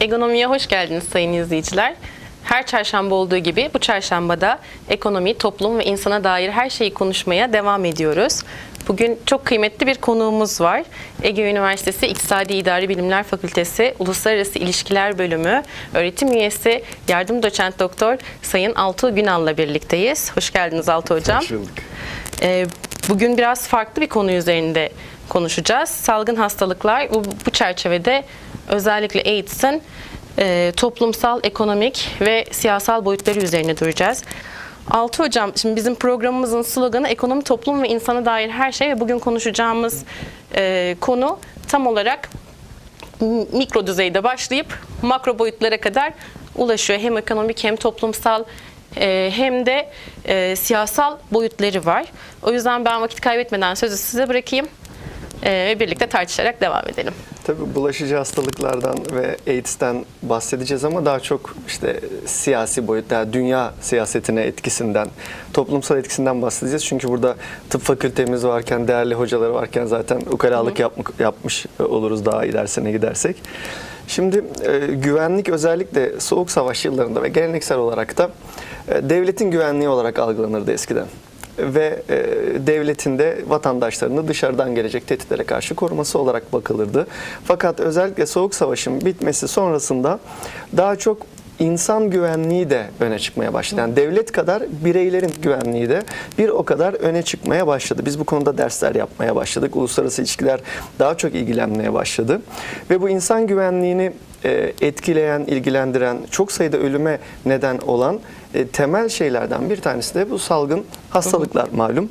Egonomiye hoş geldiniz sayın izleyiciler. Her çarşamba olduğu gibi bu çarşambada ekonomi, toplum ve insana dair her şeyi konuşmaya devam ediyoruz. Bugün çok kıymetli bir konuğumuz var. Ege Üniversitesi İktisadi İdari Bilimler Fakültesi Uluslararası İlişkiler Bölümü öğretim üyesi yardım doçent doktor Sayın Altuğ Günal'la birlikteyiz. Hoş geldiniz Altuğ Hocam. Hoş bulduk. Ee, Bugün biraz farklı bir konu üzerinde konuşacağız. Salgın hastalıklar bu, bu çerçevede özellikle AIDS'in e, toplumsal, ekonomik ve siyasal boyutları üzerine duracağız. Altı hocam, şimdi bizim programımızın sloganı ekonomi, toplum ve insana dair her şey ve bugün konuşacağımız e, konu tam olarak mikro düzeyde başlayıp makro boyutlara kadar ulaşıyor. Hem ekonomik hem toplumsal e, hem de e, siyasal boyutları var. O yüzden ben vakit kaybetmeden sözü size bırakayım ve birlikte tartışarak devam edelim. Tabii bulaşıcı hastalıklardan ve AIDS'ten bahsedeceğiz ama daha çok işte siyasi boyut, yani dünya siyasetine etkisinden, toplumsal etkisinden bahsedeceğiz. Çünkü burada tıp fakültemiz varken, değerli hocaları varken zaten ukalalık yapmak, yapmış oluruz daha ilerisine gidersek. Şimdi e, güvenlik özellikle Soğuk Savaş yıllarında ve geleneksel olarak da e, devletin güvenliği olarak algılanırdı eskiden ve e, devletin de vatandaşlarını dışarıdan gelecek tehditlere karşı koruması olarak bakılırdı. Fakat özellikle Soğuk Savaş'ın bitmesi sonrasında daha çok insan güvenliği de öne çıkmaya başladı. Yani devlet kadar bireylerin güvenliği de bir o kadar öne çıkmaya başladı. Biz bu konuda dersler yapmaya başladık. Uluslararası ilişkiler daha çok ilgilenmeye başladı. Ve bu insan güvenliğini e, etkileyen, ilgilendiren, çok sayıda ölüme neden olan e, temel şeylerden bir tanesi de bu salgın hastalıklar malum.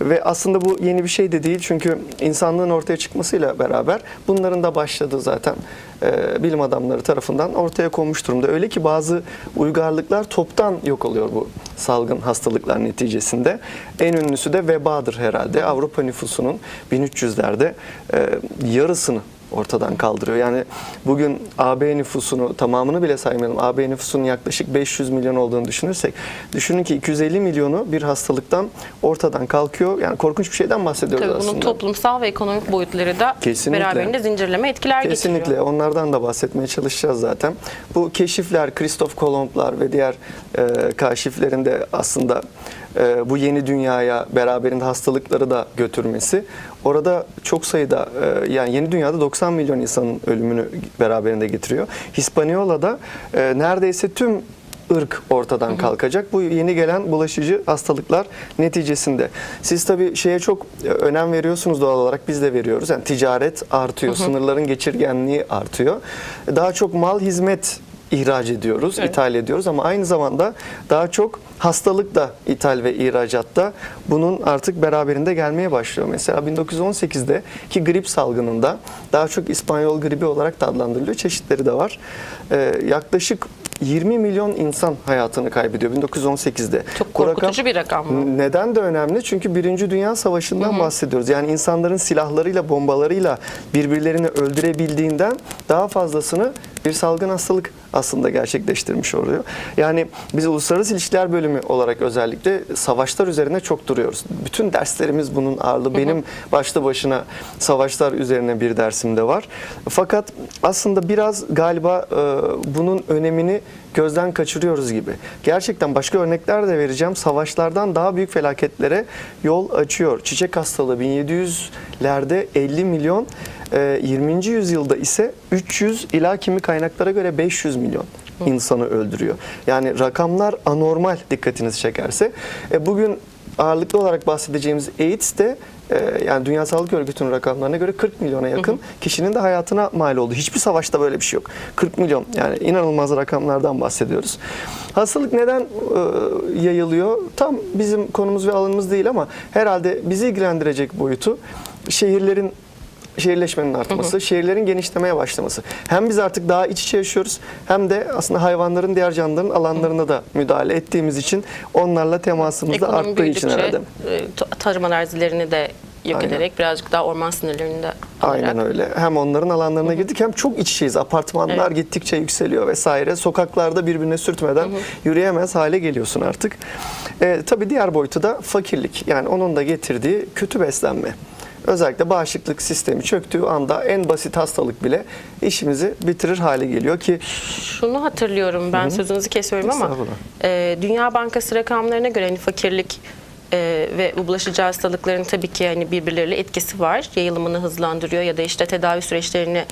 Ve aslında bu yeni bir şey de değil çünkü insanlığın ortaya çıkmasıyla beraber bunların da başladığı zaten e, bilim adamları tarafından ortaya konmuş durumda. Öyle ki bazı uygarlıklar toptan yok oluyor bu salgın hastalıklar neticesinde. En ünlüsü de vebadır herhalde. Avrupa nüfusunun 1300'lerde e, yarısını ortadan kaldırıyor. Yani bugün AB nüfusunu tamamını bile saymayalım. AB nüfusunun yaklaşık 500 milyon olduğunu düşünürsek düşünün ki 250 milyonu bir hastalıktan ortadan kalkıyor. Yani korkunç bir şeyden bahsediyoruz Tabii aslında. bunun toplumsal ve ekonomik boyutları da Kesinlikle. beraberinde zincirleme etkiler Kesinlikle getiriyor. onlardan da bahsetmeye çalışacağız zaten. Bu keşifler, Kristof Kolomblar ve diğer e, kaşiflerin de aslında e, bu yeni dünyaya beraberinde hastalıkları da götürmesi. Orada çok sayıda e, yani yeni dünyada 90 milyon insanın ölümünü beraberinde getiriyor. Hispaniola'da e, neredeyse tüm ırk ortadan kalkacak. Bu yeni gelen bulaşıcı hastalıklar neticesinde. Siz tabii şeye çok e, önem veriyorsunuz doğal olarak biz de veriyoruz. Yani ticaret artıyor, sınırların geçirgenliği artıyor. Daha çok mal hizmet ihraç ediyoruz, Evet. ithal ediyoruz ama aynı zamanda daha çok hastalık da ithal ve ihracatta bunun artık beraberinde gelmeye başlıyor. Mesela 1918'de ki grip salgınında daha çok İspanyol gribi olarak da adlandırılıyor. Çeşitleri de var. Ee, yaklaşık 20 milyon insan hayatını kaybediyor 1918'de. Çok Bu rakam- korkutucu bir rakam bu. neden de önemli? Çünkü Birinci Dünya Savaşı'ndan bahsediyoruz. Yani insanların silahlarıyla, bombalarıyla birbirlerini öldürebildiğinden daha fazlasını bir salgın hastalık aslında gerçekleştirmiş oluyor. Yani biz Uluslararası İlişkiler Bölümü olarak özellikle savaşlar üzerine çok duruyoruz. Bütün derslerimiz bunun ağırlığı. Benim başlı başına savaşlar üzerine bir dersim de var. Fakat aslında biraz galiba e, bunun önemini gözden kaçırıyoruz gibi. Gerçekten başka örnekler de vereceğim. Savaşlardan daha büyük felaketlere yol açıyor. Çiçek hastalığı 1700'lerde 50 milyon, 20. yüzyılda ise 300 ila kimi kaynaklara göre 500 milyon insanı öldürüyor. Yani rakamlar anormal dikkatinizi çekerse. E, bugün ağırlıklı olarak bahsedeceğimiz AIDS de e, yani Dünya Sağlık Örgütü'nün rakamlarına göre 40 milyona yakın kişinin de hayatına mal oldu. Hiçbir savaşta böyle bir şey yok. 40 milyon yani inanılmaz rakamlardan bahsediyoruz. Hastalık neden e, yayılıyor? Tam bizim konumuz ve alanımız değil ama herhalde bizi ilgilendirecek boyutu şehirlerin şehirleşmenin artması, şehirlerin genişlemeye başlaması. Hem biz artık daha iç içe yaşıyoruz hem de aslında hayvanların, diğer canlıların alanlarına da müdahale ettiğimiz için onlarla temasımız da arttığı için herhalde. e, ta- tarım arazilerini de yok Aynen. ederek birazcık daha orman sınırlarını da alarak. Aynen öyle. Hem onların alanlarına girdik hem çok iç içeyiz. Apartmanlar gittikçe yükseliyor vesaire. Sokaklarda birbirine sürtmeden yürüyemez hale geliyorsun artık. Ee, tabii diğer boyutu da fakirlik. Yani onun da getirdiği kötü beslenme. Özellikle bağışıklık sistemi çöktüğü anda en basit hastalık bile işimizi bitirir hale geliyor ki Şunu hatırlıyorum ben sözünüzü kesiyorum ama e, Dünya Bankası rakamlarına göre hani fakirlik e, ve bu bulaşıcı hastalıkların tabii ki hani birbirleriyle etkisi var. Yayılımını hızlandırıyor ya da işte tedavi süreçlerini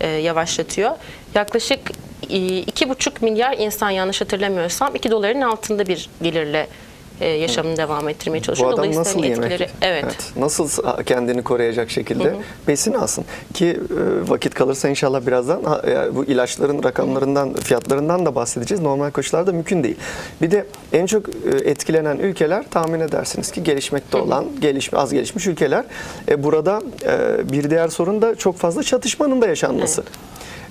e, yavaşlatıyor. Yaklaşık e, iki buçuk milyar insan yanlış hatırlamıyorsam 2 doların altında bir gelirle e, yaşamını devam ettirmeye bu çalışıyor. adam Dolayısıyla nasıl yemek? etkileri evet. Nasıl kendini koruyacak şekilde besin alsın ki e, vakit kalırsa inşallah birazdan e, bu ilaçların rakamlarından, fiyatlarından da bahsedeceğiz. Normal koşullarda mümkün değil. Bir de en çok etkilenen ülkeler tahmin edersiniz ki gelişmekte olan, gelişme az gelişmiş ülkeler. E, burada e, bir diğer sorun da çok fazla çatışmanın da yaşanması.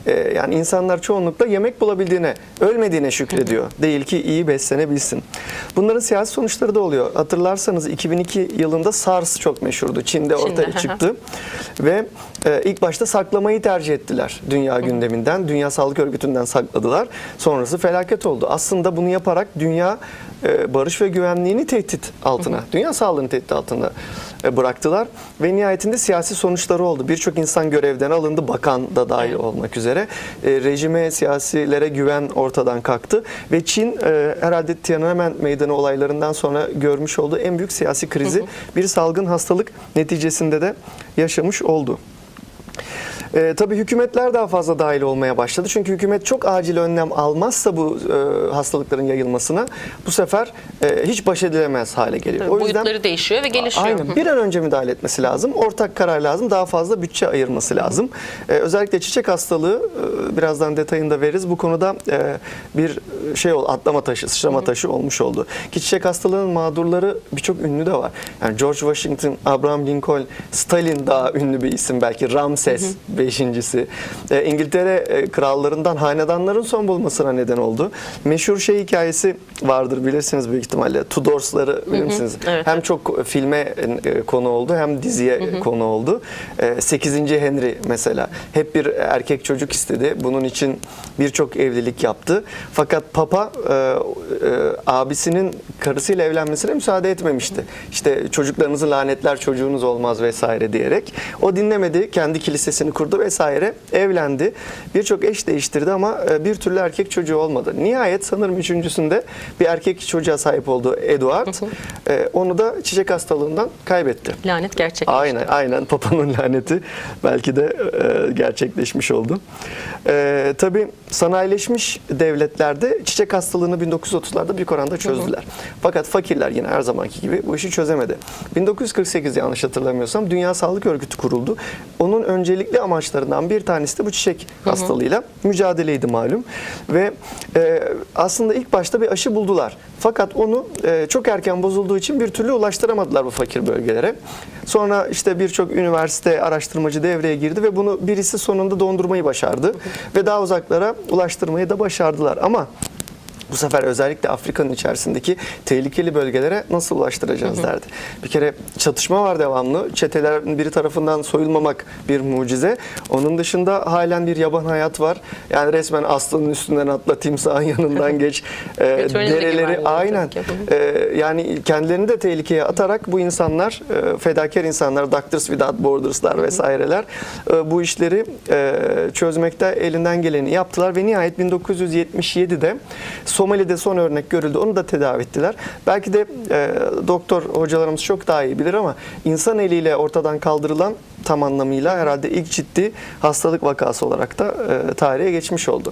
E, Yani insanlar çoğunlukla yemek bulabildiğine, ölmediğine şükrediyor. Değil ki iyi beslenebilsin. Bunların siyasi sonuçları da oluyor. Hatırlarsanız 2002 yılında SARS çok meşhurdu. Çin'de ortaya çıktı. Ve e, ilk başta saklamayı tercih ettiler dünya gündeminden. Dünya Sağlık Örgütü'nden sakladılar. Sonrası felaket oldu. Aslında bunu yaparak dünya e, barış ve güvenliğini tehdit altına, dünya sağlığını tehdit altına e, bıraktılar. Ve nihayetinde siyasi sonuçları oldu. Birçok insan görevden alındı, bakan da dahil olmak üzere. E, rejime, siyasilere güven ortadan kalktı. Ve Çin e, herhalde Tiananmen Meydanı olaylarından sonra görmüş olduğu en büyük siyasi krizi bir salgın hastalık neticesinde de yaşamış oldu. E, tabii hükümetler daha fazla dahil olmaya başladı. Çünkü hükümet çok acil önlem almazsa bu e, hastalıkların yayılmasına bu sefer e, hiç baş edilemez hale geliyor. Tabii boyutları değişiyor ve gelişiyor. Aynen. Bir an önce müdahale etmesi lazım. Ortak karar lazım. Daha fazla bütçe ayırması lazım. Ee, özellikle çiçek hastalığı e, birazdan detayını da veririz. Bu konuda e, bir şey ol atlama taşı, sıçrama taşı olmuş oldu. Ki çiçek hastalığının mağdurları birçok ünlü de var. Yani George Washington, Abraham Lincoln, Stalin daha ünlü bir isim belki. Ramses beşincisi. E, İngiltere e, krallarından hanedanların son bulmasına neden oldu. Meşhur şey hikayesi vardır bilirsiniz büyük ihtimalle. Tudors'ları bilir misiniz? Evet, hem çok filme e, konu oldu hem diziye konu oldu. 8. Henry mesela hep bir erkek çocuk istedi. Bunun için birçok evlilik yaptı. Fakat Papa e, e, abisinin karısıyla evlenmesine müsaade etmemişti. İşte çocuklarınızı lanetler çocuğunuz olmaz vesaire diyerek. O dinlemedi. Kendi kilisesini kurdu vesaire. Evlendi. Birçok eş değiştirdi ama e, bir türlü erkek çocuğu olmadı. Nihayet sanırım üçüncüsünde bir erkek çocuğa sahip oldu Edward. E, onu da çiçek hastalığından kaybetti. Lanet gerçek. Aynen, aynen Papa'nın laneti belki de e, gerçekleşmiş oldu. Tabii sanayileşmiş devletlerde çiçek hastalığını 1930'larda büyük oranda çözdüler. Fakat fakirler yine her zamanki gibi bu işi çözemedi. 1948 yanlış hatırlamıyorsam Dünya Sağlık Örgütü kuruldu. Onun öncelikli amaçlarından bir tanesi de bu çiçek hastalığıyla mücadeleydi malum. Ve e, aslında ilk başta bir aşı buldular. Fakat onu e, çok erken bozulduğu için bir türlü ulaştıramadılar bu fakir bölgelere. Sonra işte birçok üniversite araştırmacı devreye girdi ve bunu birisi sonunda dondurmayı başardı. Ve daha uzaklara ulaştırmayı da başardılar. Ama bu sefer özellikle Afrika'nın içerisindeki tehlikeli bölgelere nasıl ulaştıracağız derdi. Bir kere çatışma var devamlı. Çetelerin biri tarafından soyulmamak bir mucize. Onun dışında halen bir yaban hayat var. Yani resmen aslanın üstünden atla, timsahın yanından geç. e, dereleri aynen. E, yani kendilerini de tehlikeye atarak bu insanlar, e, fedakar insanlar, Doctors Without Borders'lar vesaireler e, bu işleri e, çözmekte elinden geleni yaptılar ve nihayet 1977'de Somali'de son örnek görüldü. Onu da tedavi ettiler. Belki de e, doktor hocalarımız çok daha iyi bilir ama insan eliyle ortadan kaldırılan tam anlamıyla herhalde ilk ciddi hastalık vakası olarak da e, tarihe geçmiş oldu.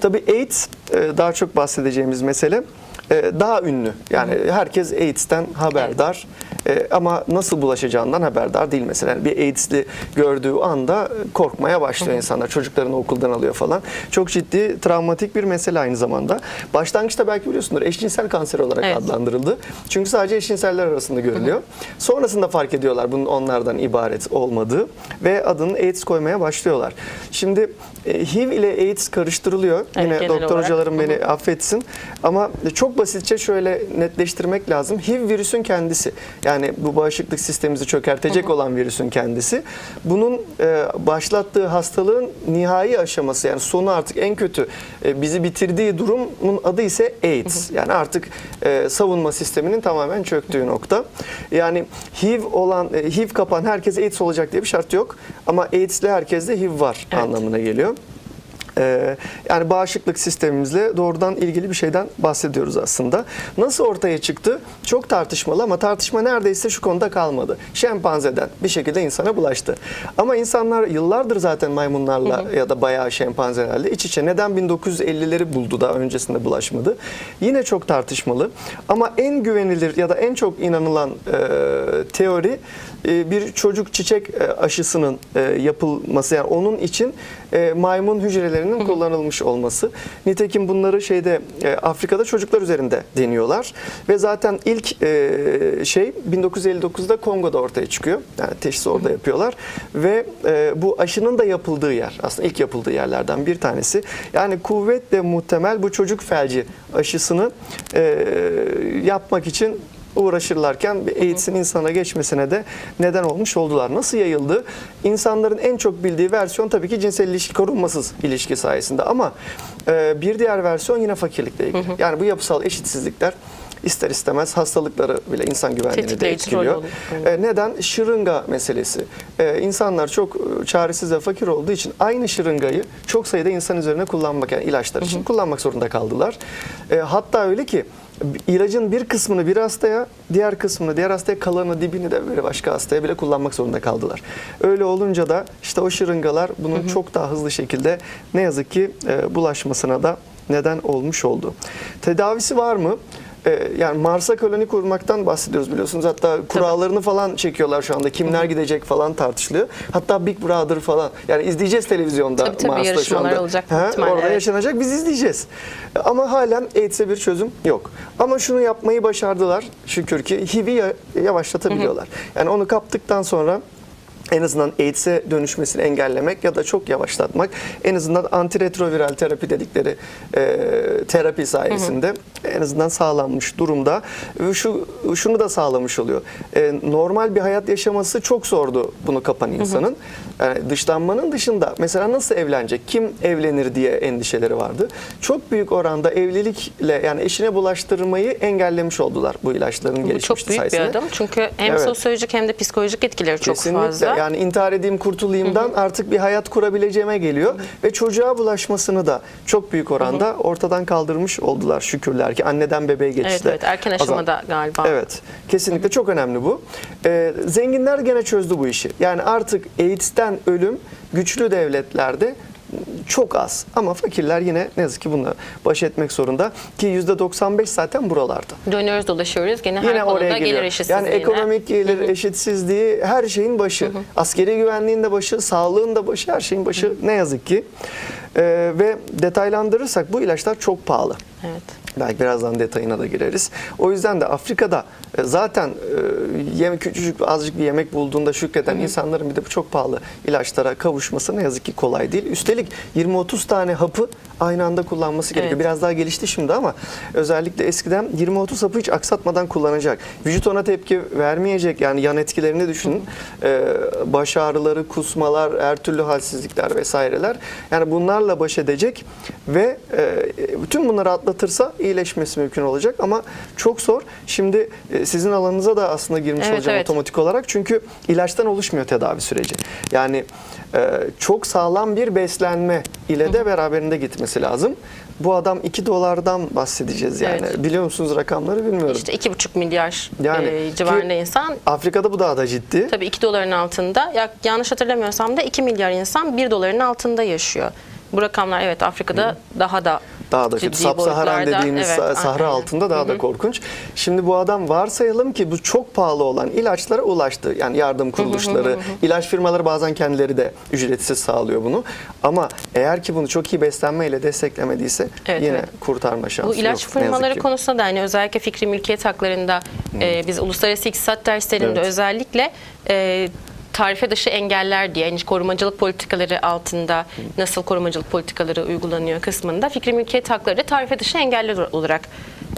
Tabii AIDS e, daha çok bahsedeceğimiz mesele e, daha ünlü. Yani herkes AIDS'ten haberdar. E, ama nasıl bulaşacağından haberdar değil mesela. Yani bir AIDS'li gördüğü anda korkmaya başlıyor insanlar. Çocuklarını okuldan alıyor falan. Çok ciddi travmatik bir mesele aynı zamanda. Başlangıçta belki biliyorsundur eşcinsel kanser olarak Evet. adlandırıldı. Çünkü sadece eşcinseller arasında görülüyor. Sonrasında fark ediyorlar bunun onlardan ibaret olmadığı ve adını AIDS koymaya başlıyorlar. Şimdi e, HIV ile AIDS karıştırılıyor. Evet, Yine genel doktor olarak. hocalarım beni affetsin. Ama çok basitçe şöyle netleştirmek lazım. HIV virüsün kendisi. Yani bu bağışıklık sistemimizi çökertecek olan virüsün kendisi. Bunun e, başlattığı hastalığın nihai aşaması yani sonu artık en kötü e, bizi bitirdiği durumun adı ise AIDS. Yani artık e, savunma sisteminin tamamen çöktüğü nokta. Yani HIV olan e, HIV kapan herkese AIDS olacak diye bir şart yok. Ama AIDS'li herkeste HIV var Evet. anlamına geliyor. Ee, yani bağışıklık sistemimizle doğrudan ilgili bir şeyden bahsediyoruz aslında. Nasıl ortaya çıktı? Çok tartışmalı ama tartışma neredeyse şu konuda kalmadı. Şempanzeden bir şekilde insana bulaştı. Ama insanlar yıllardır zaten maymunlarla ya da bayağı şempanzelerle iç içe. Neden 1950'leri buldu da öncesinde bulaşmadı? Yine çok tartışmalı. Ama en güvenilir ya da en çok inanılan e, teori e, bir çocuk çiçek e, aşısının e, yapılması yani onun için e, maymun hücrelerinin kullanılmış olması. Nitekim bunları şeyde e, Afrika'da çocuklar üzerinde deniyorlar ve zaten ilk e, şey 1959'da Kongo'da ortaya çıkıyor. Yani teşhisi orada yapıyorlar ve e, bu aşının da yapıldığı yer aslında ilk yapıldığı yerlerden bir tanesi. Yani kuvvetle muhtemel bu çocuk felci aşısını e, yapmak için uğraşırlarken bir AIDS'in insana geçmesine de neden olmuş oldular. Nasıl yayıldı? İnsanların en çok bildiği versiyon tabii ki cinsel ilişki korunmasız ilişki sayesinde ama e, bir diğer versiyon yine fakirlikle ilgili. Yani bu yapısal eşitsizlikler ister istemez hastalıkları bile insan güvenliğini de etkiliyor. E, neden? Şırınga meselesi. E, insanlar çok e, çaresiz ve fakir olduğu için aynı şırıngayı çok sayıda insan üzerine kullanmak yani ilaçlar için kullanmak zorunda kaldılar. E, hatta öyle ki ilacın bir kısmını bir hastaya, diğer kısmını diğer hastaya, kalanı dibini de böyle başka hastaya bile kullanmak zorunda kaldılar. Öyle olunca da işte o şırıngalar bunun çok daha hızlı şekilde ne yazık ki e, bulaşmasına da neden olmuş oldu. Tedavisi var mı? E, yani Mars'a koloni kurmaktan bahsediyoruz biliyorsunuz. Hatta kurallarını falan çekiyorlar şu anda. Kimler gidecek falan tartışılıyor. Hatta Big Brother falan. Yani izleyeceğiz televizyonda Tabii tabii, Mars'ta şu yarışmalar anda. olacak Ha, ihtimalle, Orada evet. yaşanacak biz izleyeceğiz. Ama halen AIDS'e bir çözüm yok. Ama şunu yapmayı başardılar şükür ki HIV'i ya- yavaşlatabiliyorlar. Yani onu kaptıktan sonra en azından AIDS'e dönüşmesini engellemek ya da çok yavaşlatmak en azından antiretroviral terapi dedikleri e, terapi sayesinde en azından sağlanmış durumda. Şu şunu da sağlamış oluyor. E, normal bir hayat yaşaması çok zordu bunu kapan insanın. Yani dışlanmanın dışında mesela nasıl evlenecek? Kim evlenir diye endişeleri vardı. Çok büyük oranda evlilikle yani eşine bulaştırmayı engellemiş oldular bu ilaçların Bu gelişmişliği çok büyük bir sayesinde. adım. Çünkü hem Evet. sosyolojik hem de psikolojik etkileri çok Kesinlikle. fazla. Yani intihar edeyim kurtulayımdan artık bir hayat kurabileceğime geliyor ve çocuğa bulaşmasını da çok büyük oranda ortadan kaldırmış oldular şükürler ki anneden bebeğe geçişte. Evet, evet erken aşamada galiba. Evet. Kesinlikle çok önemli bu. Ee, zenginler gene çözdü bu işi. Yani artık AIDS'ten ölüm güçlü devletlerde çok az. Ama fakirler yine ne yazık ki bununla baş etmek zorunda. Ki %95 zaten buralarda. Dönüyoruz dolaşıyoruz. Gene her Yine konuda gelir eşitsizliğine. Yani ekonomik gelir eşitsizliği her şeyin başı. Askeri güvenliğin de başı, sağlığın da başı, her şeyin başı ne yazık ki. Ee, ve detaylandırırsak bu ilaçlar çok pahalı. Evet. Belki birazdan detayına da gireriz. O yüzden de Afrika'da e, zaten e, yemek küçücük azıcık bir yemek bulduğunda şükreden insanların bir de bu çok pahalı ilaçlara kavuşması ne yazık ki kolay değil. Üstelik 20-30 tane hapı aynı anda kullanması gerekiyor. Evet. Biraz daha gelişti şimdi ama özellikle eskiden 20-30 hapı hiç aksatmadan kullanacak. Vücut ona tepki vermeyecek. Yani yan etkilerini düşünün. Ee, baş ağrıları, kusmalar, her türlü halsizlikler vesaireler. Yani bunlarla baş edecek ve e, bütün bunları atlatırsa iyileşmesi mümkün olacak ama çok zor. Şimdi e, sizin alanınıza da aslında girmiş Evet, olacağım evet. otomatik olarak. Çünkü ilaçtan oluşmuyor tedavi süreci. Yani e, çok sağlam bir beslenme ile de beraberinde gitmesi lazım. Bu adam 2 dolardan bahsedeceğiz yani. Evet. Biliyor musunuz rakamları bilmiyorum. İşte 2,5 milyar Yani e, civarında insan. Afrika'da bu daha da ciddi. Tabii 2 doların altında. Ya, yanlış hatırlamıyorsam da 2 milyar insan 1 doların altında yaşıyor. Bu rakamlar evet Afrika'da daha da Daha da kötü. Sap-Saharan dediğimiz Evet, sa- Sahra aynen. altında daha da korkunç. Şimdi bu adam varsayalım ki bu çok pahalı olan ilaçlara ulaştı. Yani yardım kuruluşları, ilaç firmaları bazen kendileri de ücretsiz sağlıyor bunu. Ama eğer ki bunu çok iyi beslenmeyle desteklemediyse Evet, yine evet. kurtarma şansı Bu ilaç yok. firmaları konusunda da hani özellikle fikri mülkiyet haklarında e, biz uluslararası iktisat derslerinde Evet. özellikle e, tarife dışı engeller diye yani korumacılık politikaları altında nasıl korumacılık politikaları uygulanıyor kısmında fikri mülkiyet hakları tarife dışı engeller olarak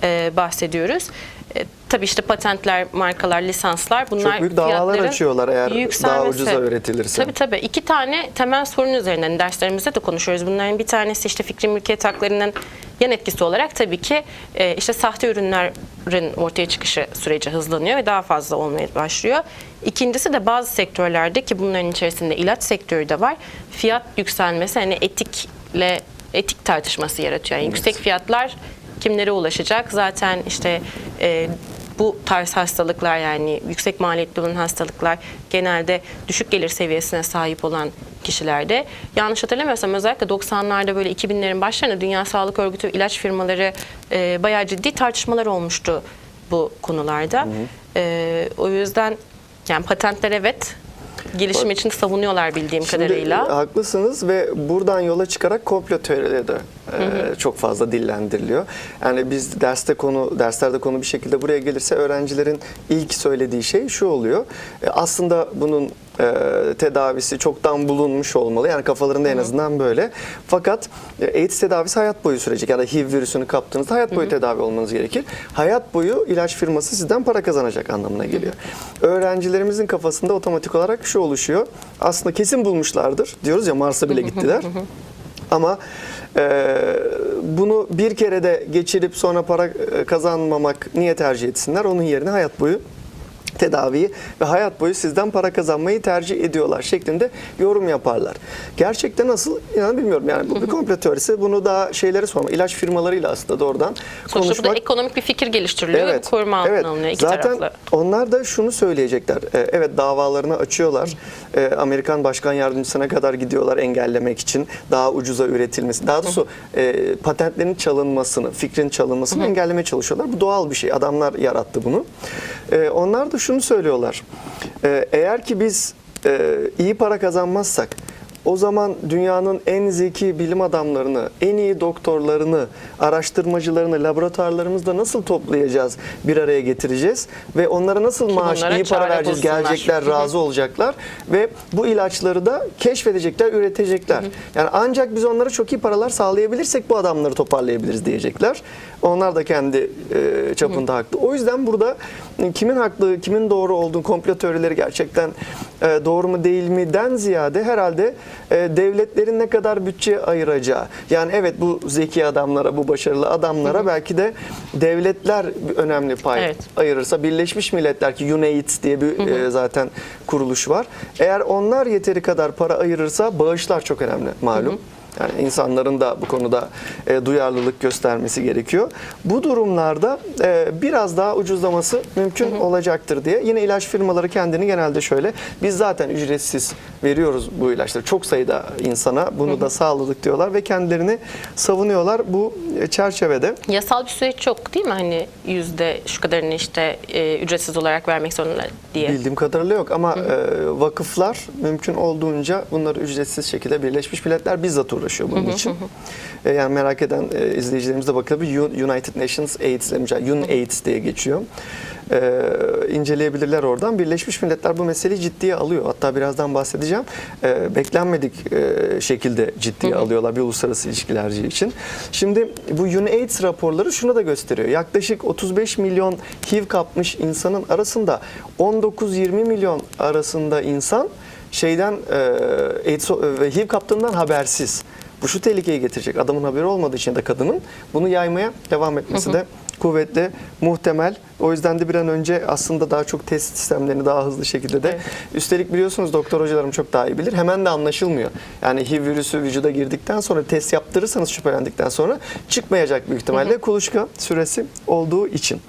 e, bahsediyoruz. E, tabii işte patentler, markalar, lisanslar bunlar Çok büyük davalar açıyorlar eğer yükselmesi. daha ucuza üretilirse. Tabii tabii. İki tane temel sorun üzerinden hani derslerimizde de konuşuyoruz. Bunların bir tanesi işte fikri mülkiyet haklarının yan etkisi olarak tabii ki e, işte sahte ürünlerin ortaya çıkışı süreci hızlanıyor ve daha fazla olmaya başlıyor. İkincisi de bazı sektörlerde ki bunların içerisinde ilaç sektörü de var. Fiyat yükselmesi hani etikle etik tartışması yaratıyor. Yani yüksek fiyatlar kimlere ulaşacak? Zaten işte e, bu tarz hastalıklar yani yüksek maliyetli olan hastalıklar genelde düşük gelir seviyesine sahip olan kişilerde. Yanlış hatırlamıyorsam özellikle 90'larda böyle 2000'lerin başlarında Dünya Sağlık Örgütü ilaç firmaları e, bayağı ciddi tartışmalar olmuştu bu konularda. E, o yüzden yani patentler evet gelişim için savunuyorlar bildiğim Şimdi, kadarıyla. haklısınız ve buradan yola çıkarak komplo teorileri de e, çok fazla dillendiriliyor. Yani biz derste konu derslerde konu bir şekilde buraya gelirse öğrencilerin ilk söylediği şey şu oluyor. E, aslında bunun e, tedavisi çoktan bulunmuş olmalı. Yani kafalarında en azından böyle. Fakat e, AIDS tedavisi hayat boyu sürecek. Yani HIV virüsünü kaptığınızda hayat boyu tedavi olmanız gerekir. Hayat boyu ilaç firması sizden para kazanacak anlamına geliyor. Öğrencilerimizin kafasında otomatik olarak şu oluşuyor. Aslında kesin bulmuşlardır. Diyoruz ya Mars'a bile gittiler. Ama e, bunu bir kere de geçirip sonra para e, kazanmamak niye tercih etsinler? Onun yerine hayat boyu tedaviyi ve hayat boyu sizden para kazanmayı tercih ediyorlar şeklinde yorum yaparlar. Gerçekten nasıl inan bilmiyorum. Yani bu bir komplo teorisi. Bunu daha şeylere sorma. İlaç firmalarıyla aslında doğrudan Sonuçta konuşmak ekonomik bir fikir geliştiriliyor. koruma altına evet. alınıyor iki Zaten taraflı. onlar da şunu söyleyecekler. Ee, evet davalarını açıyorlar. Ee, Amerikan Başkan Yardımcısına kadar gidiyorlar engellemek için daha ucuza üretilmesi. Daha doğrusu e, patentlerin çalınmasını, fikrin çalınmasını engellemeye çalışıyorlar. Bu doğal bir şey. Adamlar yarattı bunu. Ee, onlar da şunu söylüyorlar. Ee, eğer ki biz e, iyi para kazanmazsak o zaman dünyanın en zeki bilim adamlarını, en iyi doktorlarını, araştırmacılarını laboratuvarlarımızda nasıl toplayacağız, bir araya getireceğiz ve onlara nasıl maaş, bunlara iyi para çare vereceğiz, bulsunlar. gelecekler, razı olacaklar ve bu ilaçları da keşfedecekler, üretecekler. Yani ancak biz onlara çok iyi paralar sağlayabilirsek bu adamları toparlayabiliriz diyecekler. Onlar da kendi e, çapında haklı. O yüzden burada kimin haklı, kimin doğru olduğunu, komplo teorileri gerçekten e, doğru mu değil mi'den ziyade herhalde e, devletlerin ne kadar bütçe ayıracağı. Yani evet bu zeki adamlara, bu başarılı adamlara belki de devletler önemli pay Evet. ayırırsa Birleşmiş Milletler ki UNAIDS diye bir e, zaten kuruluş var. Eğer onlar yeteri kadar para ayırırsa bağışlar çok önemli malum. Yani insanların da bu konuda e, duyarlılık göstermesi gerekiyor. Bu durumlarda e, biraz daha ucuzlaması mümkün olacaktır diye. Yine ilaç firmaları kendini genelde şöyle biz zaten ücretsiz veriyoruz bu ilaçları. Çok sayıda insana bunu da sağladık diyorlar ve kendilerini savunuyorlar bu e, çerçevede. Yasal bir süreç yok değil mi? Hani yüzde şu kadarını işte e, ücretsiz olarak vermek zorunda diye. Bildiğim kadarıyla yok ama e, vakıflar mümkün olduğunca bunları ücretsiz şekilde Birleşmiş Milletler bizzat uğraşıyor bunun için. E, yani merak eden e, izleyicilerimiz de bakabilir. Un- United Nations AIDS ile mücadele, UNAIDS diye geçiyor. E, inceleyebilirler oradan. Birleşmiş Milletler bu meseleyi ciddiye alıyor. Hatta birazdan bahsedeceğim. E, beklenmedik e, şekilde ciddiye alıyorlar bir uluslararası ilişkilerci için. Şimdi bu UNAIDS raporları şunu da gösteriyor. Yaklaşık 35 milyon HIV kapmış insanın arasında 19-20 milyon arasında insan şeyden e, AIDS ve HIV kaptığından habersiz. Bu şu tehlikeyi getirecek. Adamın haberi olmadığı için de kadının bunu yaymaya devam etmesi de kuvvetli, muhtemel. O yüzden de bir an önce aslında daha çok test sistemlerini daha hızlı şekilde de Evet. üstelik biliyorsunuz doktor hocalarım çok daha iyi bilir. Hemen de anlaşılmıyor. Yani HIV virüsü vücuda girdikten sonra test yaptırırsanız şüphelendikten sonra çıkmayacak büyük ihtimalle kuluçka süresi olduğu için.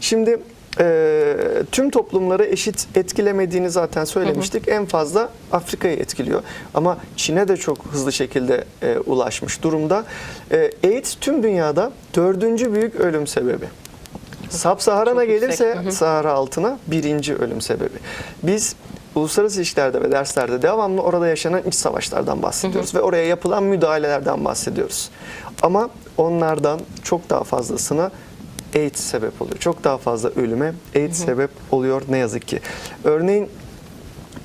Şimdi e, tüm toplumları eşit etkilemediğini zaten söylemiştik. En fazla Afrika'yı etkiliyor. Ama Çin'e de çok hızlı şekilde e, ulaşmış durumda. E, AIDS tüm dünyada dördüncü büyük ölüm sebebi. Yüksek. gelirse Hı hı. Sahara altına birinci ölüm sebebi. Biz uluslararası ilişkilerde ve derslerde devamlı orada yaşanan iç savaşlardan bahsediyoruz ve oraya yapılan müdahalelerden bahsediyoruz. Ama onlardan çok daha fazlasına AIDS sebep oluyor. Çok daha fazla ölüme AIDS sebep oluyor ne yazık ki. Örneğin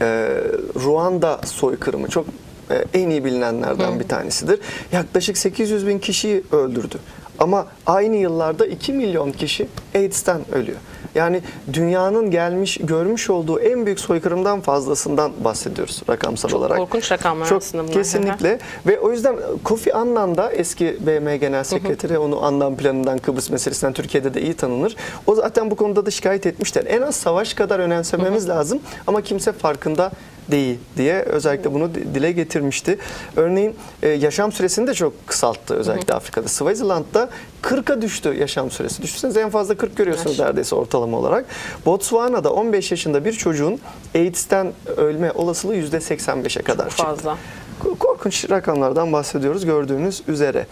e, Ruanda soykırımı çok e, en iyi bilinenlerden bir tanesidir. Yaklaşık 800 bin kişiyi öldürdü. Ama aynı yıllarda 2 milyon kişi AIDS'ten ölüyor. Yani dünyanın gelmiş görmüş olduğu en büyük soykırımdan fazlasından bahsediyoruz rakamsal olarak. korkunç rakamlar Çok aslında bunlar. kesinlikle ve o yüzden Kofi Annan da eski BM Genel Sekreteri onu Annan planından Kıbrıs meselesinden Türkiye'de de iyi tanınır. O zaten bu konuda da şikayet etmişler. En az savaş kadar önemsememiz lazım ama kimse farkında değil diye özellikle bunu dile getirmişti. Örneğin e, yaşam süresini de çok kısalttı özellikle Afrika'da. Swaziland'da 40'a düştü yaşam süresi. Düşünsenize en fazla 40 görüyorsunuz Yaş. neredeyse ortalama olarak. Botswana'da 15 yaşında bir çocuğun AIDS'ten ölme olasılığı %85'e kadar çıktı. Fazla. Ko- Korkunç rakamlardan bahsediyoruz gördüğünüz üzere.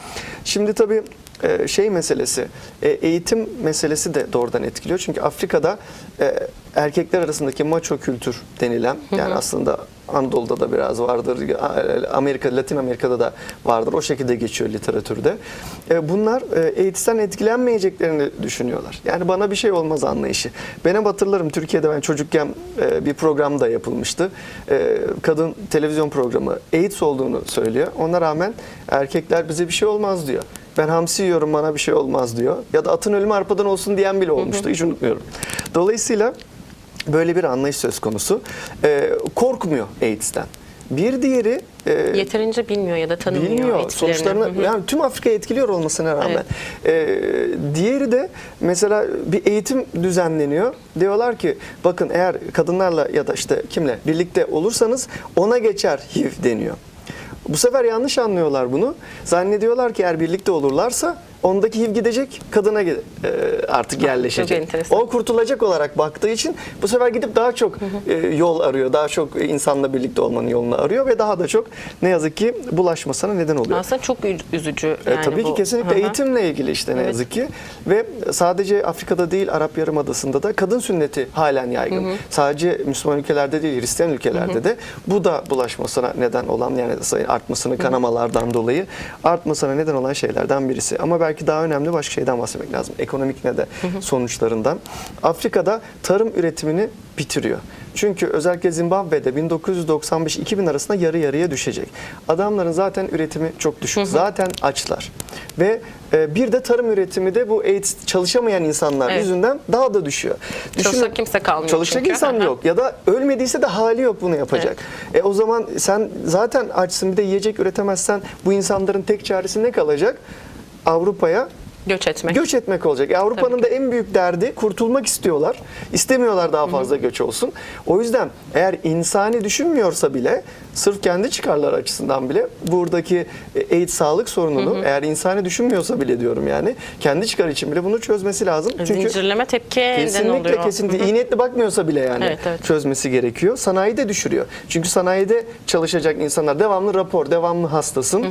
Şimdi tabii şey meselesi, e, eğitim meselesi de doğrudan etkiliyor. Çünkü Afrika'da e, erkekler arasındaki maço kültür denilen, yani aslında Anadolu'da da biraz vardır, Amerika, Latin Amerika'da da vardır. O şekilde geçiyor literatürde. E, Bunlar AIDS'ten etkilenmeyeceklerini düşünüyorlar. Yani bana bir şey olmaz anlayışı. Ben hep hatırlarım Türkiye'de ben çocukken bir program da yapılmıştı. Kadın televizyon programı AIDS olduğunu söylüyor. Ona rağmen erkekler bize bir şey olmaz diyor. Ben hamsi yiyorum bana bir şey olmaz diyor. Ya da atın ölümü arpadan olsun diyen bile olmuştu. Hiç unutmuyorum. Dolayısıyla böyle bir anlayış söz konusu. E, korkmuyor AIDS'ten. Bir diğeri e, Yeterince bilmiyor ya da tanımıyor bilmiyor. Sonuçlarını Hı hı. yani tüm Afrika'yı etkiliyor olmasına rağmen. Ee, diğeri de mesela bir eğitim düzenleniyor. Diyorlar ki bakın eğer kadınlarla ya da işte kimle birlikte olursanız ona geçer HIV deniyor. Bu sefer yanlış anlıyorlar bunu. Zannediyorlar ki eğer birlikte olurlarsa ondaki HIV gidecek, kadına e, artık yerleşecek. O kurtulacak olarak baktığı için bu sefer gidip daha çok e, yol arıyor, daha çok insanla birlikte olmanın yolunu arıyor ve daha da çok ne yazık ki bulaşmasına neden oluyor. Aslında çok üzücü. E, Yani tabii bu. ki kesinlikle Hı hı. eğitimle ilgili işte ne Evet. yazık ki ve sadece Afrika'da değil Arap Yarımadası'nda da kadın sünneti halen yaygın. Sadece Müslüman ülkelerde değil Hristiyan ülkelerde de bu da bulaşmasına neden olan yani artmasını kanamalardan dolayı artmasına neden olan şeylerden birisi. Ama belki daha önemli başka şeyden bahsetmek lazım. Ekonomik ne de sonuçlarından. Afrika'da tarım üretimini bitiriyor. Çünkü özellikle Zimbabwe'de 1995-2000 arasında yarı yarıya düşecek. Adamların zaten üretimi çok düşük. Zaten açlar. Ve e, bir de tarım üretimi de bu AIDS çalışamayan insanlar Evet. yüzünden daha da düşüyor. Çalışacak kimse kalmıyor Çalışacak çünkü. insan yok ya da ölmediyse de hali yok bunu yapacak. E o zaman sen zaten açsın bir de yiyecek üretemezsen bu insanların tek çaresi ne kalacak? Avrupa'ya Göç etmek. göç etmek olacak. E, Avrupa'nın da en büyük derdi kurtulmak istiyorlar. İstemiyorlar daha fazla göç olsun. O yüzden eğer insani düşünmüyorsa bile sırf kendi çıkarları açısından bile buradaki e, AIDS sağlık sorununu eğer insani düşünmüyorsa bile diyorum yani kendi çıkar için bile bunu çözmesi lazım. Çünkü Zincirleme tepki Kesinlikle oluyor. kesinlikle iyi niyetli bakmıyorsa bile yani Evet, evet. çözmesi gerekiyor. Sanayi de düşürüyor. Çünkü sanayide çalışacak insanlar devamlı rapor, devamlı hastasın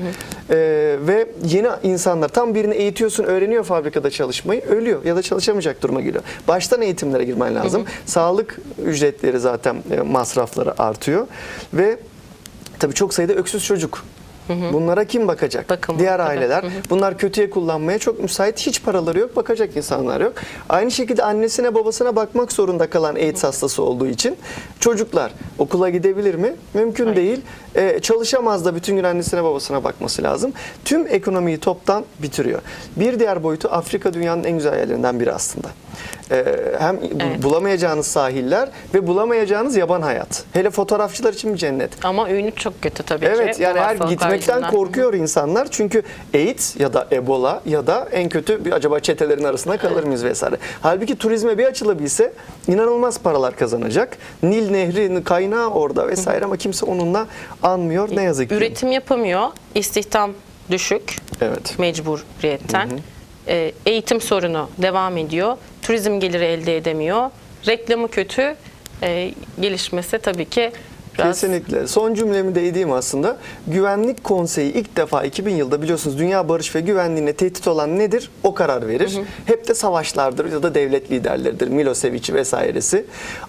Ee, ve yeni insanlar tam birini eğitiyorsun, öğreniyor fabrikada çalışmayı, ölüyor ya da çalışamayacak duruma geliyor. Baştan eğitimlere girmen lazım. Sağlık ücretleri zaten e, masrafları artıyor ve tabii çok sayıda öksüz çocuk. Bunlara kim bakacak? Bakım, Diğer tabii. aileler. Bunlar kötüye kullanmaya çok müsait. Hiç paraları yok. Bakacak insanlar yok. Aynı şekilde annesine babasına bakmak zorunda kalan AIDS hastası olduğu için çocuklar okula gidebilir mi? Mümkün değil. Ee, çalışamaz da bütün gün annesine babasına bakması lazım. Tüm ekonomiyi toptan bitiriyor. Bir diğer boyutu Afrika dünyanın en güzel yerlerinden biri aslında. Ee, hem Evet. bulamayacağınız sahiller ve bulamayacağınız yaban hayat. Hele fotoğrafçılar için bir cennet. Ama ünü çok kötü tabii ki. Evet yani her gitmekten yüzünden. korkuyor insanlar. Çünkü AIDS ya da Ebola ya da en kötü bir acaba çetelerin arasında kalır mıyız vesaire. Halbuki turizme bir açılabilse inanılmaz paralar kazanacak. Nil Nehri'nin kaynağı orada vesaire ama kimse onunla anmıyor ne yazık ki. Üretim yapamıyor. istihdam düşük. Evet. Mecburiyetten. Ee, eğitim sorunu devam ediyor. Turizm geliri elde edemiyor. Reklamı kötü. Ee, gelişmesi tabii ki biraz Kesinlikle. Son cümlemi de edeyim aslında. Güvenlik Konseyi ilk defa 2000 yılda biliyorsunuz dünya barış ve güvenliğine tehdit olan nedir? O karar verir. Hep de savaşlardır ya da devlet liderleridir. Milosevic vesairesi.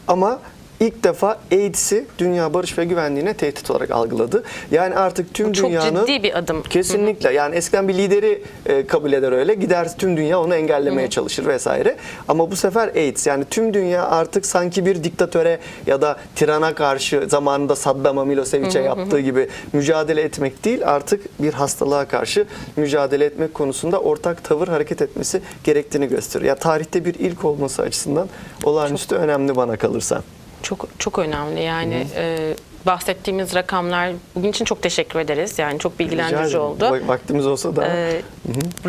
Ama ilk defa AIDS'i dünya barış ve güvenliğine tehdit olarak algıladı. Yani artık tüm çok dünyanın ciddi bir adım. Kesinlikle. Yani eskiden bir lideri e, kabul eder öyle. Gider tüm dünya onu engellemeye çalışır vesaire. Ama bu sefer AIDS yani tüm dünya artık sanki bir diktatöre ya da tirana karşı zamanında Saddam'a Milosevic'e yaptığı gibi mücadele etmek değil artık bir hastalığa karşı mücadele etmek konusunda ortak tavır hareket etmesi gerektiğini gösteriyor. Ya tarihte bir ilk olması açısından olağanüstü önemli bana kalırsa. Çok çok önemli yani e, bahsettiğimiz rakamlar bugün için çok teşekkür ederiz yani çok bilgilendirici ederim. oldu. Va- Vaktimiz olsa da Ee,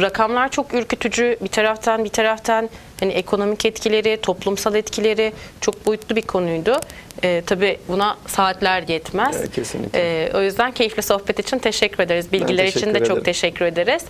rakamlar çok ürkütücü bir taraftan bir taraftan hani ekonomik etkileri, toplumsal etkileri çok boyutlu bir konuydu. Ee, tabii buna saatler yetmez. Evet, kesinlikle. Ee, o yüzden keyifli sohbet için teşekkür ederiz. Bilgiler için teşekkür de çok ederim. teşekkür ederiz.